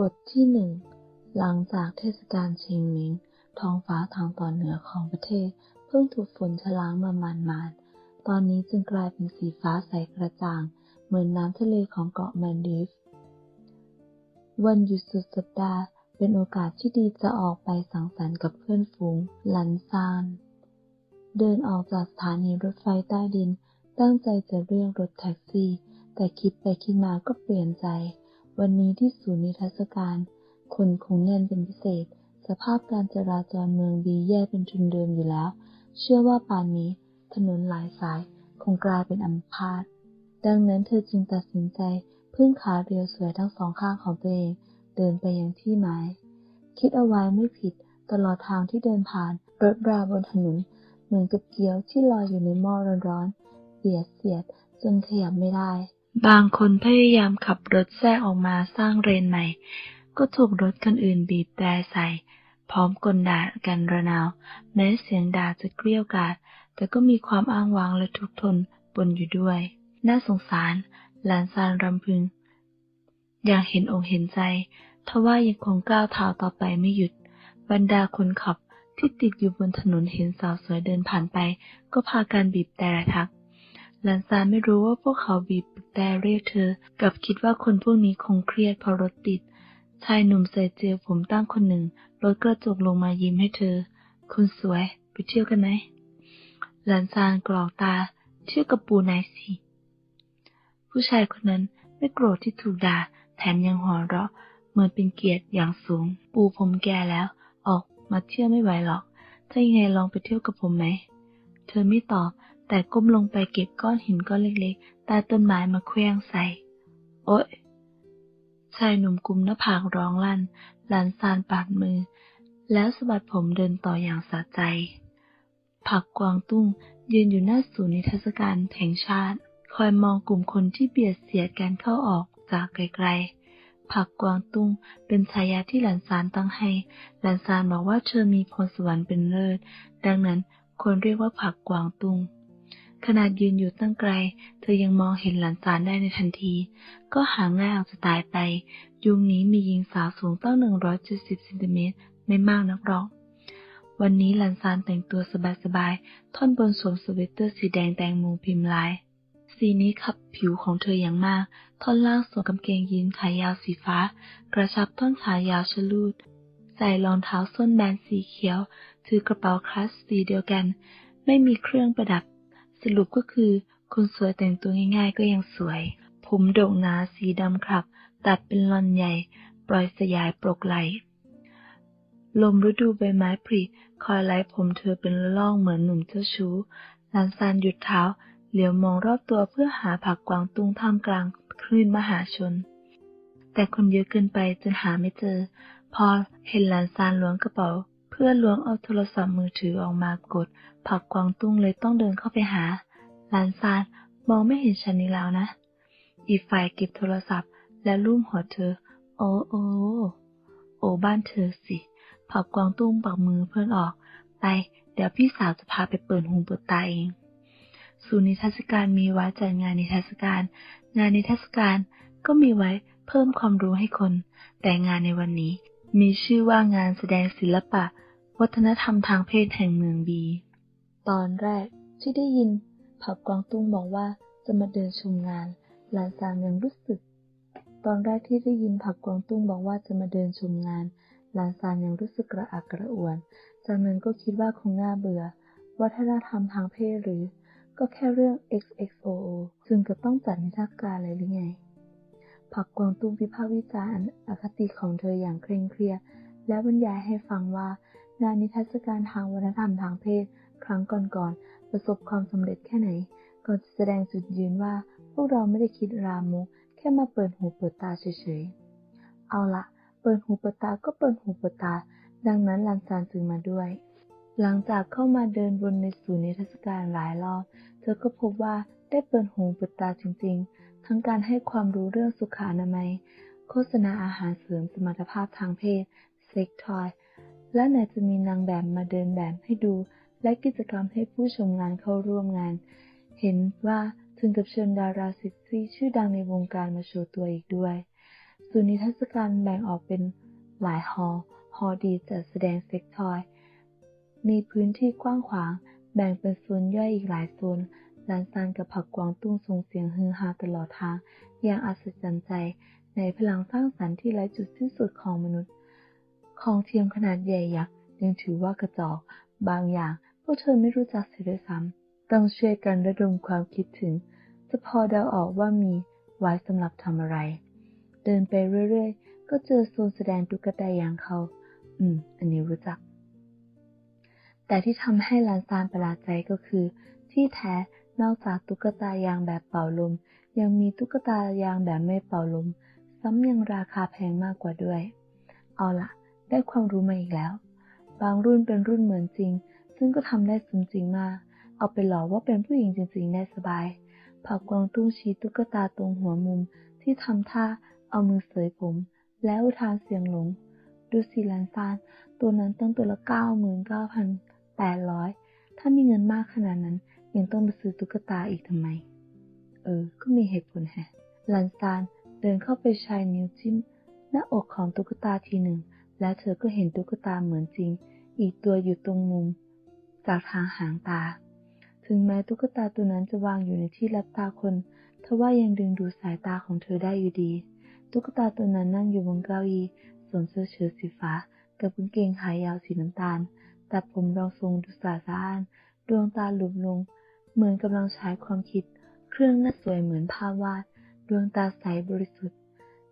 บทที่หนึ่ง หลังจากเทศกาลเชงเม้งท้องฟ้าทางตอนเหนือของประเทศ เพิ่งถูกฝนชะล้างมามานมานตอนนี้จึงกลายเป็นสีฟ้าใสกระจ่าง เหมือนน้ำทะเลของเกาะแมนดีฟวันหยุดสุดสัปดาห์เป็นโอกาสที่ดีจะออกไปสังสรรค์กับเพื่อนฝูงหลันซาน เดินออกจากสถานีรถไฟใต้ดิน ตั้งใจจะเรียกรถแท็กซี่ แต่คิดไปคิดมาก็เปลี่ยนใจ วันนี้ที่ศูนย์นิทรรศการ คนคงแน่นเป็นพิเศษ สภาพการจราจรเมืองบีแย่เป็นทุนเดิมอยู่แล้ว เชื่อว่าป่านนี้ ถนนหลายสายคงกลายเป็นอัมพาตดังนั้นเธอจึงตัดสินใจพึ่งขาเรียวสวยทั้งสองข้างของตัวเอง เดินไปยังที่หมาย คิดเอาไว้ไม่ผิดตลอดทางที่เดินผ่านรถราบนถนนเหมือนกับเกี๊ยวที่ลอยอยู่ในหม้อร้อนๆเบียดเสียดจนขยับไม่ได้ บางคนพยายามขับรถแทรกออกมาสร้างเรนใหม่ ก็ถูกรถคันอื่นบีบแตรใส่ พร้อมกลด่ากันระนาว แม้เสียงด่าจะเกลี้ยวกราดแต่ก็มีความอ้างว้างและทุกขทนปนอยู่ด้วย น่าสงสาร หลานซานรำพึง อย่างเห็นอกเห็นใจ ทว่ายังคงก้าวเท้าต่อไปไม่หยุด บรรดาคนขับที่ติดอยู่บนถนนเห็นสาวสวยเดินผ่านไป ก็พากันบีบแต่ทัก หลานซานไม่รู้ว่าพวกเขาบีบ แต่เรียกเธอ กับคิดว่าคนพวกนี้คงเครียดเพราะรถติด ชายหนุ่มใส่เจลผมตั้งคนหนึ่งรถกระจกลงมายิ้มให้เธอคุณสวย ไปเที่ยวกันไหม หลานซานกรอกตา เที่ยวกับปูนายสิ ผู้ชายคนนั้นไม่โกรธที่ถูกด่า แถมยังหัวเราะ เหมือนเป็นเกียรติอย่างสูง ปูผมแก่แล้ว ออกมาเที่ยวไม่ไหวหรอก ถ้ายังไงลองไปเที่ยวกับผมไหม เธอไม่ตอบ แต่ก้มลงไปเก็บก้อนหินก้อนเล็กๆ ใต้ต้นไม้มาเคว้งใส่ โอ๊ย ชายหนุ่มกุมหน้าผากร้องลั่น หลานซานปาดมือ แล้วสะบัดผมเดินต่ออย่างสะใจ ผักกวางตุ้งยืนอยู่หน้าศูนย์นิทรรศการแห่งชาติ คอยมองกลุ่มคนที่เบียดเสียดกันเข้าออกจากไกลๆ ผักกวางตุ้งเป็นฉายาที่หลานซานตั้งให้ หลานซานบอกว่าเธอมีพรสวรรค์เป็นเลิศ ดังนั้นควรเรียกว่าผักกวางตุ้ง ขนาดยืนอยู่ตั้งไกล เธอยังมองเห็นหลานซานได้ในทันที ก็หาง่ายออกจะตายไป ยุคนี้มีหญิงสาวสูงตั้ง 170เซนติเมตรไม่มากนักหรอกวันนี้หลานซานแต่งตัวสบายๆ ท่อนบนสวมสเวตเตอร์สีแดงแตงโมพิมพ์ลาย สีนี้ขับผิวของเธออย่างมาก ท่อนล่างสวมกางเกงยีนขายาวสีฟ้า กระชับท่อนขายาวชะลูด ใส่รองเท้าส้นแบนสีเขียว ถือกระเป๋าคลาสสีเดียวกัน ไม่มีเครื่องประดับ สรุปก็คือ คนสวยแต่งตัวง่ายๆก็ยังสวย ผมโด่งหนาสีดำครับ ตัดเป็นลอนใหญ่ ปล่อยสยายปลกไหล ลมฤดูใบไม้ผลิคอยไล่ผมเธอเป็นล่องเหมือนหนุ่มเจ้าชู้หลานซานหยุดเท้า เหลียวมองรอบตัวเพื่อหาผักกวางตุ้งท่ามกลางคลื่นมหาชน แต่คนเยอะเกินไปจนหาไม่เจอ พอเห็นหลานซานล้วงกระเป๋า เพื่อล้วงเอาโทรศัพท์มือถือออกมากด ผักกวางตุ้งเลยต้องเดินเข้าไปหาหลานซานมองไม่เห็นฉันนี่แล้วนะ อีกฝ่ายเก็บโทรศัพท์ และลูบหัวเธอ โอ้โอ้โอ้บ้านเธอสิ ผักกวางตุ้งปักมือเพื่อนออก ไป เดี๋ยวพี่สาวจะพาไปเปิดหูเปิดตาเองศูนย์นิทรรศการมีไว้จัดงานนิทรรศการ งานนิทรรศการก็มีไว้เพิ่มความรู้ให้คน แต่งานในวันนี้ มีชื่อว่างานแสดงศิลปะ วัฒนธรรมทางเพศแห่งเมืองบี ตอนแรกที่ได้ยินผักกวางตุ้งบอกว่าจะมาเดินชมงาน หลานซานยังรู้สึก ตอนแรกที่ได้ยินผักกวางตุ้งบอกว่าจะมาเดินชมงาน หลานซานยังรู้สึกกระอักกระอ่วน จากนั้นก็คิดว่าคงน่าเบื่อ วัฒนธรรมทางเพศหรือ ก็แค่เรื่อง XXOO ซึ่งก็ต้องจัดนิทรรศการเลยหรือไงผักกวางตุ้งวิพากษ์วิจารณ์อคติของเธออย่างเคร่งเครียดและบรรยายให้ฟังว่า งานนิทรรศการทางวัฒนธรรมทางเพศ ครั้งก่อนๆประสบความสำเร็จแค่ไหนก่อนจะแสดงจุดยืนว่า พวกเราไม่ได้คิดรามก แค่มาเปิดหูเปิดตาเฉยๆ เอาละเปิดหูเปิดตาก็เปิดหูเปิดตา ดังนั้นหลานซานจึงมาด้วย หลังจากเข้ามาเดินบนในศูนย์นิทรรศการหลายรอบ เธอก็พบว่าได้เปิดหูเปิดตาจริงๆ ทั้งการให้ความรู้เรื่องสุขอนามัย โฆษณาอาหารเสริมสมรรถภาพทางเพศ เซ็กทอย และไหนจะมีนางแบบมาเดินแบบให้ดู และกิจกรรมให้ผู้ชมงานเข้าร่วมงาน เห็นว่าถึงกับเชิญดาราเซ็กซี่ชื่อดังในวงการมาโชว์ตัวอีกด้วยสศูนนิทรรศการแบ่งออกเป็นหลายฮอลล์ฮอลล์ดีจัดแสดงเซ็กทอย มีพื้นที่กว้างขวาง แบ่งเป็นโซนย่อยอีกหลายโซนลานซานกับผักกวางตุ้งส่งเสียงฮือฮาตลอดทาง อย่างอัศจรรย์ใจ ในพลังสร้างสรรค์ที่ไร้จุดสิ้นสุดของมนุษย์ ของเทียมขนาดใหญ่ยักษ์ยังถือว่ากระจอก บางอย่างพวกเธอไม่รู้จักเสียด้วยซ้ำต้องช่วยกันระดมความคิดถึง จะพอเดาออกว่ามีไว้สำหรับทำอะไร เดินไปเรื่อยๆ ก็เจอโซนแสดงตุ๊กตายางเขา อืม อันนี้รู้จัก แต่ที่ทำให้ลานซานประหลาดใจก็คือ ที่แท้นอกจากตุ๊กตายางแบบเป่าลม ยังมีตุ๊กตายางแบบไม่เป่าลม ซ้ำยังราคาแพงมากกว่าด้วย เอาล่ะ ได้ความรู้มาอีกแล้ว บางรุ่นเป็นรุ่นเหมือนจริง ซึ่งก็ทำได้สมจริงมากเอาไปหลอกว่าเป็นผู้หญิงจริงๆได้สบาย ผักกวางตุ้งชี้ตุ๊กตาตรงหัวมุมที่ทำท่าเอามือเสยผม แล้วอุทานเสียงหลง ดูสิลันซาน ตัวนั้นตั้งตัวละเก้าหมื่นเก้าพันแปดร้อยถ้ามีเงินมากขนาดนั้นยังต้องไปซื้อตุ๊กตาอีกทำไม เออ ก็มีเหตุผลแฮะลันซานเดินเข้าไปชายนิ้วจิ้มหน้าอกของตุ๊กตาทีหนึ่ง แล้วเธอก็เห็นตุ๊กตาเหมือนจริง อีกตัวอยู่ตรงมุม จากทางหางตา ถึงแม้ตุ๊กตาตัวนั้นจะวางอยู่ในที่รับตาคนทว่ายังดึงดูสายตาของเธอได้อยู่ดี ตุ๊กตาตัวนั้นนั่งอยู่บนเก้าอี้สวมเสื้อเชิ้ตสีฟ้า กับกางเกงขายาวสีน้ำตาล ตัดผมรองทรงดุสาสะอ้าน ดวงตาหลุมลง เหมือนกำลังใช้ความคิด เครื่องหน้าสวยเหมือนภาพวาด ดวงตาใสบริสุทธิ์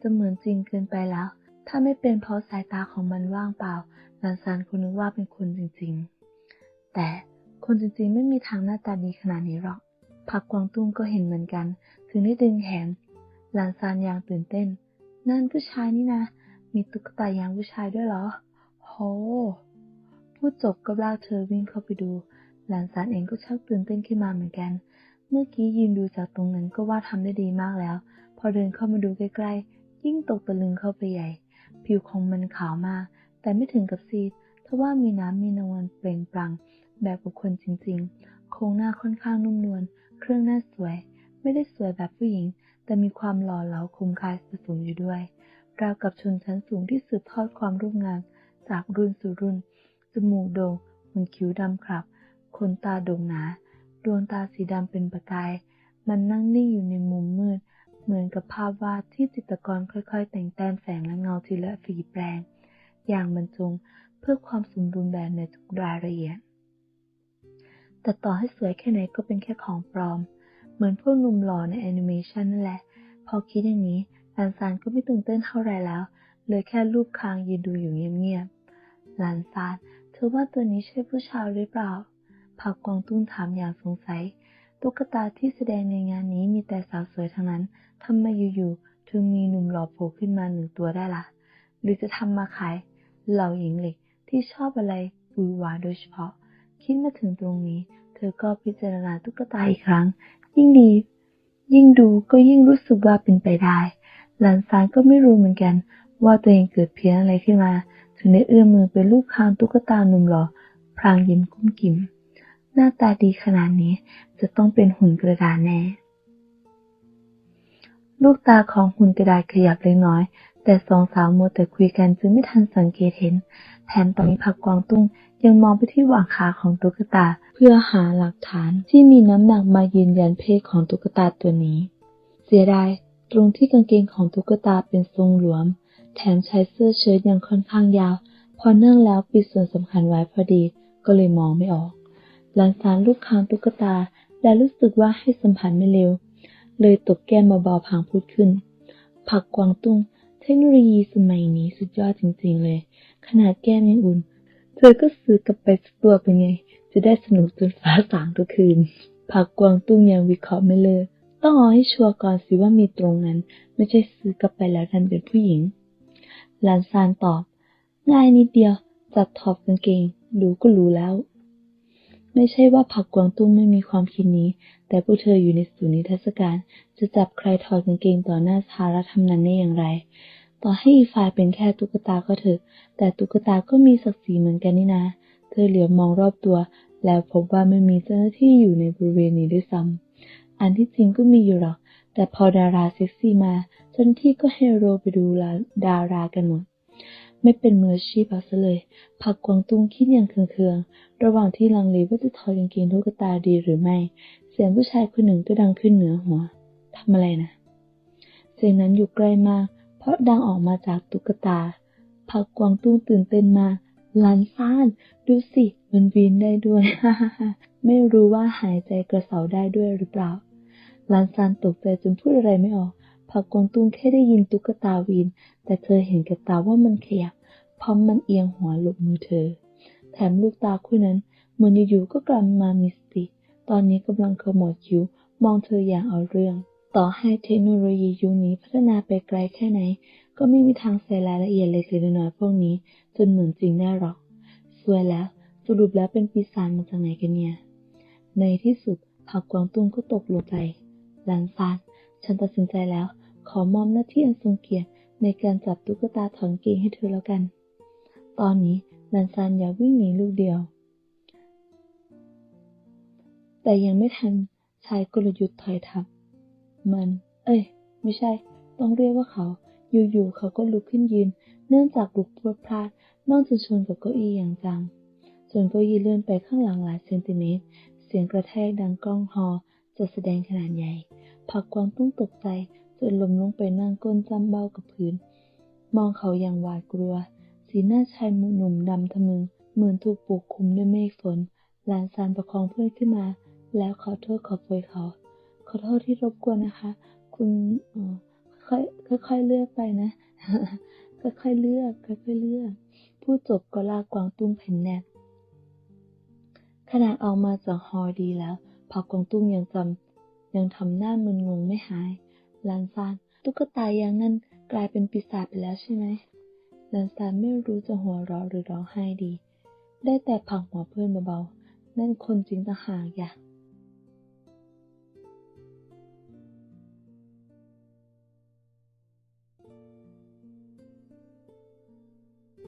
จะเหมือนจริงเกินไปแล้ว ถ้าไม่เป็นเพราะสายตาของมันว่างเปล่าลานซานคงนึกว่าเป็นคนจริงๆ แต่คนจริงๆ ไม่มีทางหน้าตาดีขนาดนี้หรอกผักกวางตุ้งก็เห็นเหมือนกัน ถึงได้ดึงแขนลานซานอย่างตื่นเต้น นั่นผู้ชายนี่นะ มีตุ๊กตายางผู้ชายด้วยเหรอ โห พูดจบก็ลากเธอวิ่งเข้าไปดู หลานซานเองก็ชักตื่นเต้นขึ้นมาเหมือนกัน เมื่อกี้ยืนดูจากตรงนั้นก็ว่าทำได้ดีมากแล้ว พอเดินเข้ามาดูใกล้ๆ ยิ่งตกตะลึงเข้าไปใหญ่ ผิวของมันขาวมาก แต่ไม่ถึงกับซีดทว่ามีน้ำมีนวลเปล่งปลั่งแบบบุคคลจริงๆ โครงหน้าค่อนข้างนุ่มนวล เครื่องหน้าสวย ไม่ได้สวยแบบผู้หญิง แต่มีความหล่อเหลาคมคายผสมอยู่ด้วย ราวกับชนชั้นสูงที่สืบทอดความรูปงามจากรุ่นสู่รุ่น จมูกโด่งบนคิ้วดำครับ ขนตาโด่งหนา ดวงตาสีดำเป็นประกาย มันนั่งนิ่งอยู่ในมุมมืด เหมือนกับภาพวาดที่จิตรกรค่อยๆ แต่งแต้มแสงและเงาทีละฝีแปรง อย่างบรรจงเพื่อความสมบูรณ์แบบในทุกรายละเอียด แต่ต่อให้สวยแค่ไหนก็เป็นแค่ของปลอม เหมือนพวกหนุ่มหล่อในแอนิเมชันนั่นแหละ พอคิดอย่างนี้ลานซานก็ไม่ตื่นเต้นเท่าไรแล้ว เลยแค่รูปคางยืนดูอยู่เงียบๆลานซานเธอว่าตัวนี้ใช่ผู้ชายหรือเปล่าผักกวางตุ้งถามอย่างสงสัย ตุ๊กตาที่แสดงในงานนี้มีแต่สาวสวยทั้งนั้นทำไมอยู่ๆถึงมีหนุ่มหล่อโผล่ขึ้นมาหนึ่งตัวได้ละ่ะ หรือจะทำมาขายเหล่าหญิงเหล็กที่ชอบอะไรบุยหวาโดยเฉพาะ คิดมาถึงตรงนี้ เธอก็พิจารณาตุ๊กตาอีกครั้ง ยิ่งดี ยิ่งดูก็ยิ่งรู้สึกว่าเป็นไปได้ หลานซานก็ไม่รู้เหมือนกัน ว่าตัวเองเกิดเพี้ยนอะไรขึ้นมา ถึงได้เอื้อมมือไปลูบคางตุ๊กตาหนุ่มหล่อพรางยิ้มกุ้มกิ่ม น้าตาดีขนาดนี้จะต้องเป็นหุ่นกระดาษแน่ ลูกตาของหุ่นกระดาษขยับเล็กน้อย แต่สองสาวมัวแต่คุยกันจึงไม่ทันสังเกตเห็น แถมตอนนี้ผักกวางตุ้งยังมองไปที่หว่างขาของตุ๊กตาเพื่อหาหลักฐานที่มีน้ำหนักมายืนยันเพศของตุ๊กตาตัวนี้ เสียดายตรงที่กางเกงของตุ๊กตาเป็นทรงหลวม แถมใช้เสื้อเชิ้ตยังค่อนข้างยาว พอเนั่องแล้วปิดส่วนสำคัญไว้พอดีก็เลยมองไม่ออก หลังสารลูกคางตุ๊กตา และรู้สึกว่าให้สัมผัสไม่เร็ว เลยตบแก้มเบาๆพางพูดขึ้น ผักกวางตุ้ง เทคโนโลยีสมัยนี้สุดยอดจริงๆเลย ขนาดแก้มยังอุ่น เธอก็ซื้อกลับไปสักตัวเป็นไง จะได้สนุกจนฟ้าสางทุกคืน ผักกวางตุ้งยังวิเคราะห์ไม่เลิกต้องเอาให้ชัวร์ก่อนสิว่ามีตรงนั้น ไม่ใช่ซื้อกลับไปแล้วดันเป็นผู้หญิง หลานซานตอบ ง่ายนิดเดียว จับถอดกางเกง ดูก็รู้แล้ว ไม่ใช่ว่าผักกวางตุ้งไม่มีความคิดนี้ แต่พวกเธออยู่ในศูนย์นิทรรศการ จะจับใครถอดกางเกงต่อหน้าสาระทำนั้นได้อย่างไร ต่อให้อีฝ่ายเป็นแค่ตุ๊กตาก็เถอะ แต่ตุ๊กตาก็มีศักดิ์ศรีเหมือนกันนี่นะเธอเหลียวมองรอบตัว แล้วพบว่าไม่มีเจ้าหน้าที่อยู่ในบริเวณนี้ด้วยซ้ำอันที่จริงก็มีอยู่หรอก แต่พอดาราเซ็กซี่มาชจ้าหน้าที่ก็ให้โรไปดูดารากันหมด ไม่เป็นมืออาชีพเอาซะเลย ผักกวางตุ้งคิดอย่างเคืองๆ ระหว่างที่ลังเลว่าจะถอดกางเกงตุ๊กตาดีหรือไม่ เสียงผู้ชายคนหนึ่งก็ดังขึ้นเหนือหัว ทำอะไรนะ เสียงนั้นอยู่ใกล้มาก เพราะดังออกมาจากตุ๊กตา ผักกวางตุ้งตื่นเต้นมาลานซ่าน ดูสิ มันวีนได้ด้วย ฮ่าฮ่าไม่รู้ว่าหายใจกระเสาได้ด้วยหรือเปล่าลานซานตกใจจนพูดอะไรไม่ออก ผักกวงตุ้งแค่ได้ยินตุ๊กตาวีน แต่เธอเห็นกับตาว่ามันขยับ พร้อมมันเอียงหัวหลบมือเธอ แถมลูกตาคู่นั้นเหมือนอยู่ๆก็กลับมามีสติ ตอนนี้กำลังขมวดคิ้วมองเธออย่างเอาเรื่อง ต่อให้เทคโนโลยียุคนี้พัฒนาไปไกลแค่ไหน ก็ไม่มีทางใส่รายละเอียดเล็กๆน้อยๆพวกนี้ จนเหมือนจริงได้หรอกสวยแล้ว สรุปแล้วเป็นปีศาจมาจากไหนกันเนี่ย ในที่สุดผักกวางตุ้งก็ตกลงใจหลานซานฉันตัดสินใจแล้ว ขอมอมหน้าที่อันทรงเกียรติในการจับตุ๊กตาถอนเกงให้เธอแล้วกัน ตอนนี้หลานซานอยากวิ่งหนีลูกเดียว แต่ยังไม่ทันใช้กลยุทธ์ถอยทับ มัน เอ้ย ไม่ใช่ ต้องเรียกว่าเขา อยู่ๆ เขาก็ลุกขึ้นยืน เนื่องจากลุกพลวดพลาดนอกจากชนกับเก้าอี้อย่างจังจนเก้าอี้เลื่อนไปข้างหลังหลายเซนติเมตร เสียงกระแทกดังก้องฮอจะแสดงขนาดใหญ่ ผักกวางตุ้งตกใจ จนล้มลงไปนั่งก้นจำเบ้ากับพื้น มองเขาอย่างหวาดกลัว สีหน้าชายหนุ่มดำทะมึง เหมือนถูกปกคลุมด้วยเมฆฝน หลานซานประคองเพื่อนขึ้นมา แล้วขอโทษขอโพยเขา ขอโทษที่รบกวนนะคะ คุณค่อยค่อยเลือกไปนะค่อยๆเลือกค่อยๆเลือก ผู้จบก็ลากกวางตุ้งแผ่นแนบขนาดออกมาจากฮอดีแล้วผักกวางตุ้งยังจำยังทำหน้ามึนงงไม่หาย ลานซานตุ๊กตายางนั่นกลายเป็นปีศาจไปแล้วใช่ไหมลานซานไม่รู้จะหัวเราะหรือร้องไห้ดี ได้แต่พังหัวเพื่อนเบาๆนั่นคนจริงต่างหากอย่า